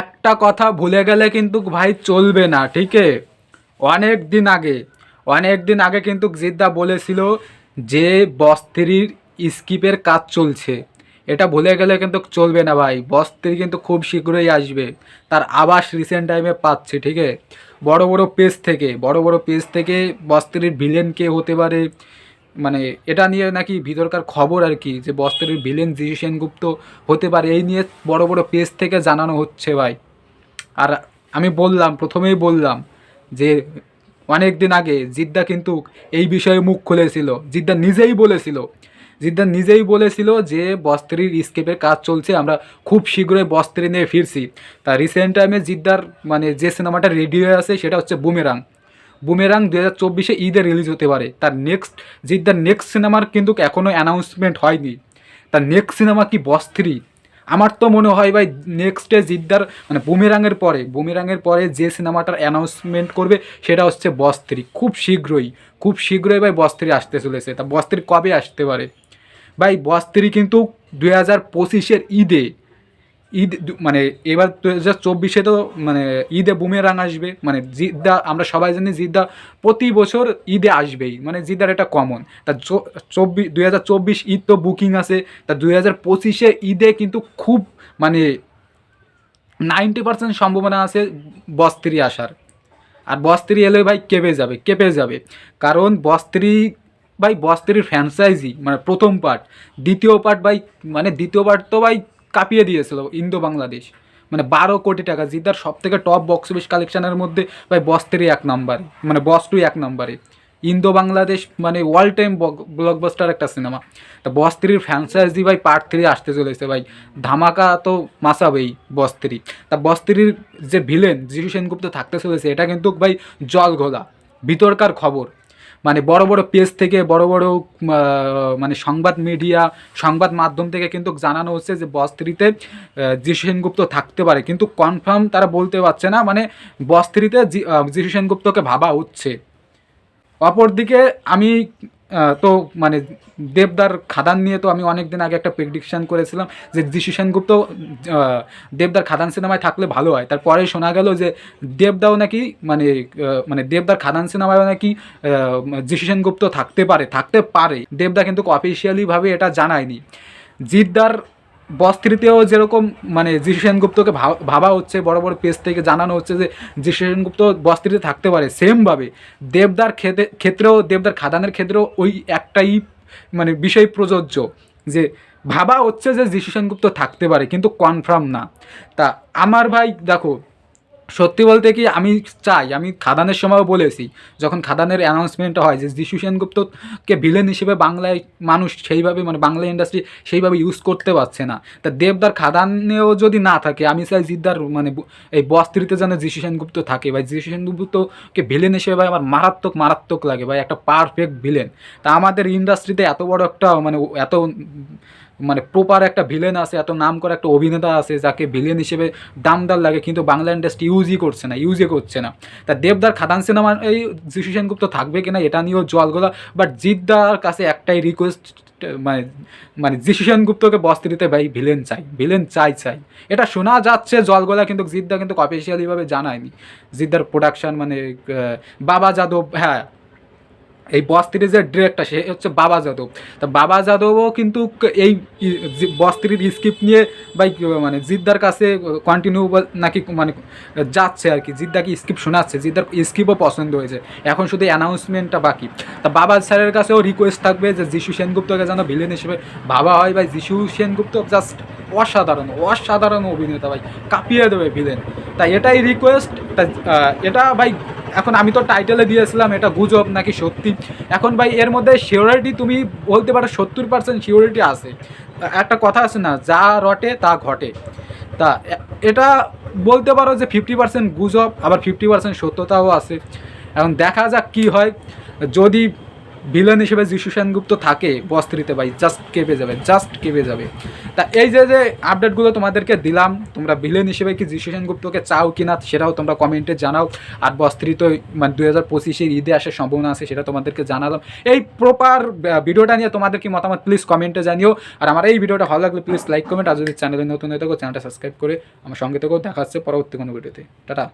একটা কথা ভুলে গেলে কিন্তু ভাই চলবে না, ঠিক? অনেক দিন আগে, অনেক দিন আগে কিন্তু জিদ্দা বলেছিল যে বস্ত্রীর স্কিপের কাজ চলছে। এটা ভুলে গেলে কিন্তু চলবে না ভাই বস্ত্রী কিন্তু খুব শীঘ্রই আসবে। তার আবাস রিসেন্ট টাইমে পাচ্ছে, ঠিক? বড় বড় পেজ থেকে, বড় বড় পেজ থেকে বস্ত্রীর ভিলেন কে হতে পারে মানে এটা নিয়ে নাকি ভিতরকার খবর আর কি, যে বস্ত্রের ভিলেন জিশু সেনগুপ্ত হতে পারে। এই নিয়ে বড় বড় পেজ থেকে জানানো হচ্ছে ভাই। আর আমি বললাম, প্রথমেই বললাম যে অনেক দিন আগে জিদ্দা কিন্তু এই বিষয়ে মুখ খুলেছিল। জিদ্দা নিজেই বলেছিল। জিদ্দা নিজেই বলেছিল যে বস্ত্রীর স্কেপের কাজ চলছে, আমরা খুব শীঘ্রই বস্ত্রী নিয়ে ফিরছি। তা রিসেন্ট টাইমে জিদ্দার মানে যে সিনেমাটা রেডি হয়ে আছে, সেটা হচ্ছে বুমেরাং বুমেরাং দু হাজার চব্বিশে ঈদে রিলিজ হতে পারে। তার নেক্সট জিদ্দার নেক্সট সিনেমার কিন্তু এখনও অ্যানাউন্সমেন্ট হয়নি। তার নেক্সট সিনেমা কি বস থ্রি আমার তো মনে হয় ভাই নেক্সটে জিদ্দার মানে বুমেরাঙের পরে বুমেরাঙের পরে যে সিনেমাটার অ্যানাউন্সমেন্ট করবে, সেটা হচ্ছে বস্ত্রী খুব শীঘ্রই খুব শীঘ্রই ভাই বস্ত্রী আসতে চলেছে। তা বস্ত্রী কবে আসতে পারে? ভাই বস্ত্রী কিন্তু দুই হাজার পঁচিশের ঈদে ঈদ মানে এবার দু হাজার চব্বিশে তো মানে ঈদে বুমেরাং আসবে। মানে জিদ্দা, আমরা সবাই জানি জিদ্দা প্রতি বছর ঈদে আসবেই। মানে জিদ্দার এটা কমন তা চব্বিশ দুই হাজার চব্বিশ ঈদ তো বুকিং আছে। তা দুই হাজার পঁচিশে ঈদে কিন্তু খুব মানে নাইনটি পার্সেন্ট সম্ভাবনা আছে বস্ত্রী আসার। আর বস্ত্রি এলে ভাই কেঁপে যাবে কেঁপে যাবে। কারণ বস্ত্রি, ভাই বস্ত্রির ফ্র্যাঞ্চাইজি মানে প্রথম পার্ট দ্বিতীয় পার্ট ভাই মানে দ্বিতীয় পার্ট তো ভাই কাঁপিয়ে দিয়েছিল ইন্দো বাংলাদেশ মানে বারো কোটি টাকা জিদ্দার সব থেকে টপ বক্স অফিস কালেকশনের মধ্যে ভাই বস্ত্রী এক নম্বরে মানে বস টু এক নম্বরে ইন্দো বাংলাদেশ মানে ওয়াল টাইম ব্লকবাস্টার একটা সিনেমা তা বস্ত্রীর ফ্র্যাঞ্চাইজি ভাই পার্ট থ্রি আসতে চলেছে ভাই। ধামাকা তো মাসাবেই বস্ত্রী তা বস্ত্রীর যে ভিলেন যিশু সেনগুপ্ত থাকতে চলেছে, এটা কিন্তু ভাই জল ঘোলা। ভিতরকার খবর। মানে বড় বড় পেজ থেকে, বড় বড় মানে সংবাদ মিডিয়া সংবাদ মাধ্যম থেকে কিন্তু জানানো হচ্ছে যে বস্ত্রীতে যিশু সেনগুপ্ত থাকতে পারে। কিন্তু কনফার্ম তারা বলতে পারছে না মানে বস্ত্রীতে যিশু সেনগুপ্তকে ভাবা হচ্ছে। অপরদিকে আমি তো মানে দেবদার খাদান নিয়ে তো আমি অনেক দিন আগে একটা প্রেডিকশান করেছিলাম যে যিশু সেনগুপ্ত দেবদার খাদান সিনেমায় থাকলে ভালো হয়। তারপরে শোনা গেল যে দেবদাও নাকি মানে মানে দেবদার খাদান সিনেমায়ও নাকি যিশু সেনগুপ্ত থাকতে পারে থাকতে পারে। দেবদা কিন্তু অফিসিয়ালিভাবে এটা জানায়নি। জিদ্দার বস্ত্রীতেও যেরকম মানে যীশু সেনগুপ্তকে ভাব- হচ্ছে, বড় বড় পেজ থেকে জানানো হচ্ছে যে যীশু সেনগুপ্ত বস্ত্রীতে থাকতে পারে সেমভাবে। দেবদার ক্ষেত্রে ক্ষেত্রেও, দেবদার খাদানের ক্ষেত্রেও ওই একটাই মানে বিষয় প্রযোজ্য যে ভাবা হচ্ছে যে যীশু সেনগুপ্ত থাকতে পারে, কিন্তু কনফার্ম না। তা আমার ভাই, দেখো সত্যি বলতে কি আমি চাই, আমি খাদানের সময়ও বলেছি, যখন খাদানের অ্যানাউন্সমেন্টটা হয় যে যিশু সেনগুপ্তকে ভিলেন হিসেবে বাংলায় মানুষ সেইভাবে মানে বাংলা ইন্ডাস্ট্রি সেইভাবে ইউজ করতে পারছে না। তা দেবদার খাদানেও যদি না থাকে, আমি চাই জিদ্দার মানে এই বস্ত্রীতে যেন যিশু সেনগুপ্ত থাকে ভাই যিশু সেনগুপ্তকে ভিলেন হিসেবে ভাই আমার মারাত্মক মারাত্মক লাগে ভাই, একটা পারফেক্ট ভিলেন তা আমাদের ইন্ডাস্ট্রিতে এত বড় একটা মানে এত মানে প্রপার একটা ভিলেন আছে, এত নাম করা একটা অভিনেতা আছে, যাকে ভিলেন হিসেবে দামদার লাগে, কিন্তু বাংলা ইন্ডাস্ট্রি ইউজই করছে না ইউজই করছে না। তা দেবদার খাদান সিনেমা, এই যিশু সেনগুপ্ত থাকবে কিনা, এটা নিয়েও জলগোলা বাট জিদ্দার কাছে একটাই রিকোয়েস্ট মানে মানে যিশু সেনগুপ্তকে বস্ত্রীতে ভাই ভিলেন চাই ভিলেন চাই চাই। এটা শোনা যাচ্ছে জলগোলা কিন্তু জিদ্দা কিন্তু অফিসিয়ালিভাবে জানায়নি। জিদ্দার প্রোডাকশন মানে বাবা যাদব হ্যাঁ এই বস সিরিজের ডিরেক্টর সে হচ্ছে বাবা যাদব। তা বাবা যাদবও কিন্তু এই বস সিরিজ স্ক্রিপ্ট নিয়ে বাই মানে জিদ্দার কাছে কন্টিনিউ নাকি মানে যাচ্ছে আর কি। জিদ্দাকে স্ক্রিপ্ট শোনাচ্ছে, জিদ্দার স্ক্রিপ্টও পছন্দ হয়েছে। এখন শুধু অ্যানাউন্সমেন্টটা বাকি। তা বাবা স্যারের কাছেও রিকোয়েস্ট থাকবে যে যিশু সেনগুপ্তকে যেন ভিলেন হিসেবে ভাবা হয়। ভাই, যিশু সেনগুপ্ত জাস্ট অসাধারণ অসাধারণ অভিনেতা ভাই। কাঁপিয়ে দেবে ভিলেন তাই এটাই রিকোয়েস্ট তা এটা ভাই এখন আমি তো টাইটেলে দিয়েছিলাম, এটা গুজব নাকি সত্যি? এখন ভাই, এর মধ্যে সিওরিটি তুমি বলতে পারো সত্তর পার্সেন্ট সিওরিটি আছে। একটা কথা আছে না, যা রটে তা ঘটে। তা এটা বলতে পারো যে ফিফটি পার্সেন্ট গুজব, আবার ফিফটি পার্সেন্ট সত্যতাও আছে। এখন দেখা যাক কি হয়। যদি ভিলেন হিসেবে যিশু সেনগুপ্ত থাকে, বস্ত্রীতে ভাই জাস্ট কেঁপে যাবে জাস্ট কেঁপে যাবে। তা এই যে যে আপডেটগুলো তোমাদেরকে দিলাম, তোমরা ভিলেন হিসেবে কি যিশু সেনগুপ্তকে চাও কি না সেটাও তোমরা কমেন্টে জানাও। আর বস্ত্রিত মানে দুই হাজার পঁচিশের ঈদে আসার সম্ভাবনা আছে, সেটা তোমাদেরকে জানালাম। এই প্রপার ভিডিওটা নিয়ে তোমাদের কি মতামত প্লিজ কমেন্টে জানিও। আর আমার এই ভিডিওটা ভালো লাগলে প্লিজ লাইক কমেন্ট আর যদি চ্যানেলে নতুন হয়ে থাকো চ্যানেলটা সাবস্ক্রাইব করে আমার সঙ্গে থেকেও দেখা হচ্ছে পরবর্তী কোনো ভিডিওতে টাটা।